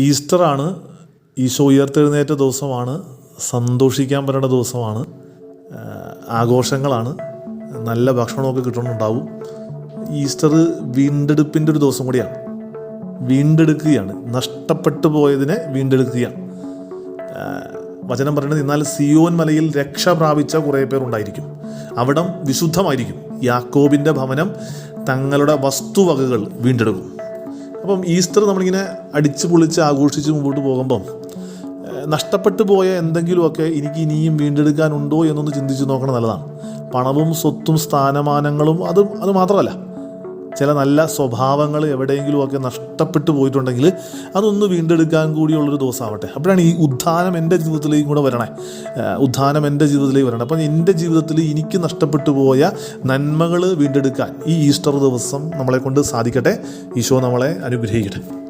ഈസ്റ്ററാണ് ഈശോ ഉയർത്തെഴുന്നേറ്റ ദിവസമാണ് സന്തോഷിക്കാൻ പറ്റേണ്ട ദിവസമാണ് ആഘോഷങ്ങളാണ്. നല്ല ഭക്ഷണമൊക്കെ കിട്ടുന്നുണ്ടാവും. ഈസ്റ്റർ വീണ്ടെടുപ്പിന്റെ ഒരു ദിവസം കൂടിയാണ്. വീണ്ടെടുക്കുകയാണ്. നഷ്ടപ്പെട്ടു പോയതിനെ വീണ്ടെടുക്കുകയാണ്. വചനം പറയുന്നത് എന്നാൽ സിയോൻ മലയിൽ രക്ഷ പ്രാപിച്ച കുറേ പേർ ഉണ്ടായിരിക്കും അവിടം വിശുദ്ധമായിരിക്കും. യാക്കോബിന്റെ ഭവനം തങ്ങളുടെ വസ്തുവകകൾ വീണ്ടെടുക്കും. അപ്പം ഈസ്റ്റർ നമ്മളിങ്ങനെ അടിച്ചു പൊളിച്ച് ആഘോഷിച്ച് മുമ്പോട്ട് പോകുമ്പം നഷ്ടപ്പെട്ടു പോയ എന്തെങ്കിലുമൊക്കെ എനിക്ക് ഇനിയും വീണ്ടെടുക്കാനുണ്ടോ എന്നൊന്ന് ചിന്തിച്ച് നോക്കണം നല്ലതാണ്. പണവും സ്വത്തും സ്ഥാനമാനങ്ങളും അതും അത് മാത്രമല്ല. ചില നല്ല സ്വഭാവങ്ങൾ എവിടെയെങ്കിലും ഒക്കെ നഷ്ടപ്പെട്ടു പോയിട്ടുണ്ടെങ്കിൽ അതൊന്ന് വീണ്ടെടുക്കാൻ കൂടിയുള്ളൊരു ദിവസമാവട്ടെ. അപ്പോഴാണ് ഈ ഉദ്ധാനം എന്റെ ജീവിതത്തിലേക്കും കൂടെ വരണേ. ഉദ്ധാനം എന്റെ ജീവിതത്തിലേക്ക് വരണേ. അപ്പം എന്റെ ജീവിതത്തിൽ എനിക്ക് നഷ്ടപ്പെട്ടു പോയ നന്മകൾ വീണ്ടെടുക്കാൻ ഈ ഈസ്റ്റർ ദിവസം നമ്മളെ കൊണ്ട് സാധിക്കട്ടെ. ഈശോ നമ്മളെ അനുഗ്രഹിക്കട്ടെ.